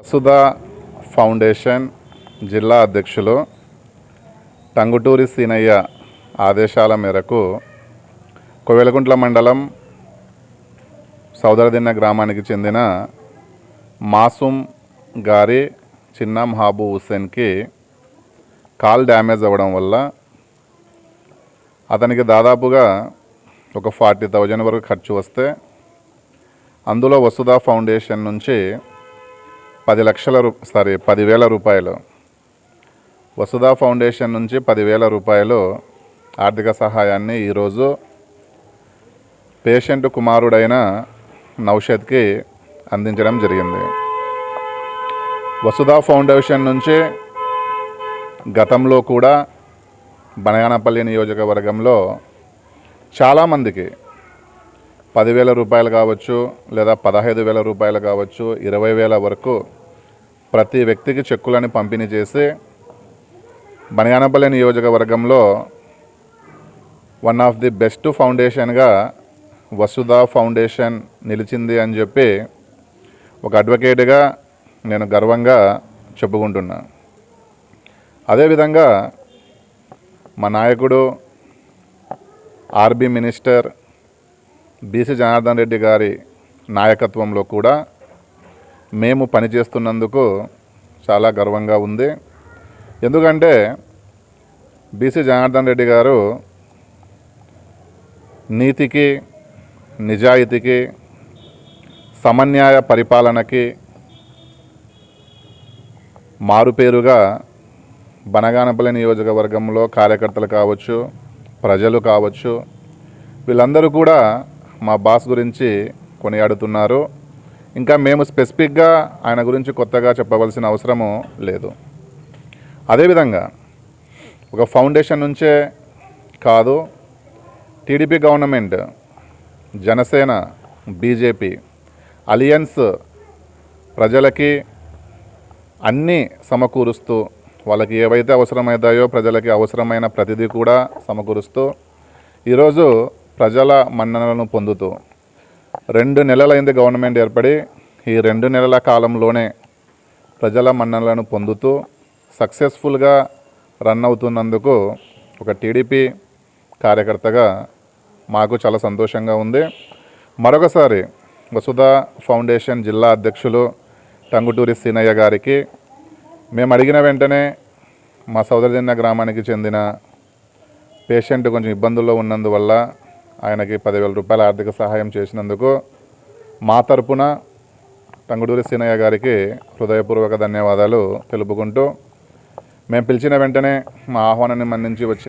వసుధ foundation జిల్లా అధ్యక్షులు టంగుటూరి సీనయ్య ఆదేశాల మేరకు కోవెలకుంట్ల మండలం సౌదరదిన్న గ్రామానికి చెందిన మాసూమ్ గారి చిన్న మహాబూ హుస్సేన్కి కాల్ డ్యామేజ్ అవ్వడం వల్ల అతనికి దాదాపుగా ఒక ఫార్టీ థౌజండ్ వరకు ఖర్చు వస్తే అందులో వసుధ ఫౌండేషన్ నుంచి పది లక్షల రూ సారీ పదివేల రూపాయలు. వసుధ ఫౌండేషన్ నుంచి పదివేల రూపాయలు ఆర్థిక సహాయాన్ని ఈరోజు పేషెంట్ కుమారుడైన నౌషద్కి అందించడం జరిగింది. వసుధ ఫౌండేషన్ నుంచి గతంలో కూడా బనగానపల్లి నియోజకవర్గంలో చాలామందికి పదివేల రూపాయలు కావచ్చు లేదా పదహైదు వేల రూపాయలు కావచ్చు ఇరవై వేల వరకు ప్రతి వ్యక్తికి చెక్కులను పంపిణీ చేసి బనగానపల్లి నియోజకవర్గంలో వన్ ఆఫ్ ది బెస్ట్ ఫౌండేషన్గా వసుధ ఫౌండేషన్ నిలిచింది అని చెప్పి ఒక అడ్వకేట్గా నేను గర్వంగా చెప్పుకుంటున్నా. అదేవిధంగా మా నాయకుడు RB minister BC Janardhan Reddy గారి నాయకత్వంలో కూడా మేము పనిచేస్తున్నందుకు చాలా గర్వంగా ఉంది. ఎందుకంటే బీసీ జనార్దన్ రెడ్డి గారు నీతికి నిజాయితీకి సమన్యాయ పరిపాలనకి మారుపేరుగా బనగానపల్లి నియోజకవర్గంలో కార్యకర్తలు కావచ్చు ప్రజలు కావచ్చు వీళ్ళందరూ కూడా మా బాస్ గురించి కొనియాడుతున్నారు. ఇంకా మేము స్పెసిఫిక్గా ఆయన గురించి కొత్తగా చెప్పవలసిన అవసరము లేదు. అదేవిధంగా ఒక ఫౌండేషన్ నుంచే కాదు TDP government Janasena BJP alliance ప్రజలకి అన్నీ సమకూరుస్తూ వాళ్ళకి ఏవైతే అవసరమవుతాయో ప్రజలకి అవసరమైన ప్రతిదీ కూడా సమకూరుస్తూ ఈరోజు ప్రజల మన్ననలను పొందుతూ రెండు నెలలైంది గవర్నమెంట్ ఏర్పడి. ఈ రెండు నెలల కాలంలోనే ప్రజల మన్ననలను పొందుతూ సక్సెస్ఫుల్గా రన్ అవుతున్నందుకు ఒక టీడీపీ కార్యకర్తగా మాకు చాలా సంతోషంగా ఉంది. మరొకసారి వసుధ ఫౌండేషన్ జిల్లా అధ్యక్షులు టంగుటూరి సీనయ్య గారికి మేము అడిగిన వెంటనే మా సౌదరజన్య గ్రామానికి చెందిన పేషెంట్ కొంచెం ఇబ్బందుల్లో ఉన్నందువల్ల ఆయనకి పదివేల రూపాయల ఆర్థిక సహాయం చేసినందుకు మా తరపున తంగుడూరి సీనయ్య గారికి హృదయపూర్వక ధన్యవాదాలు తెలుపుకుంటూ మేము పిలిచిన వెంటనే మా ఆహ్వానాన్ని మన్నించి వచ్చి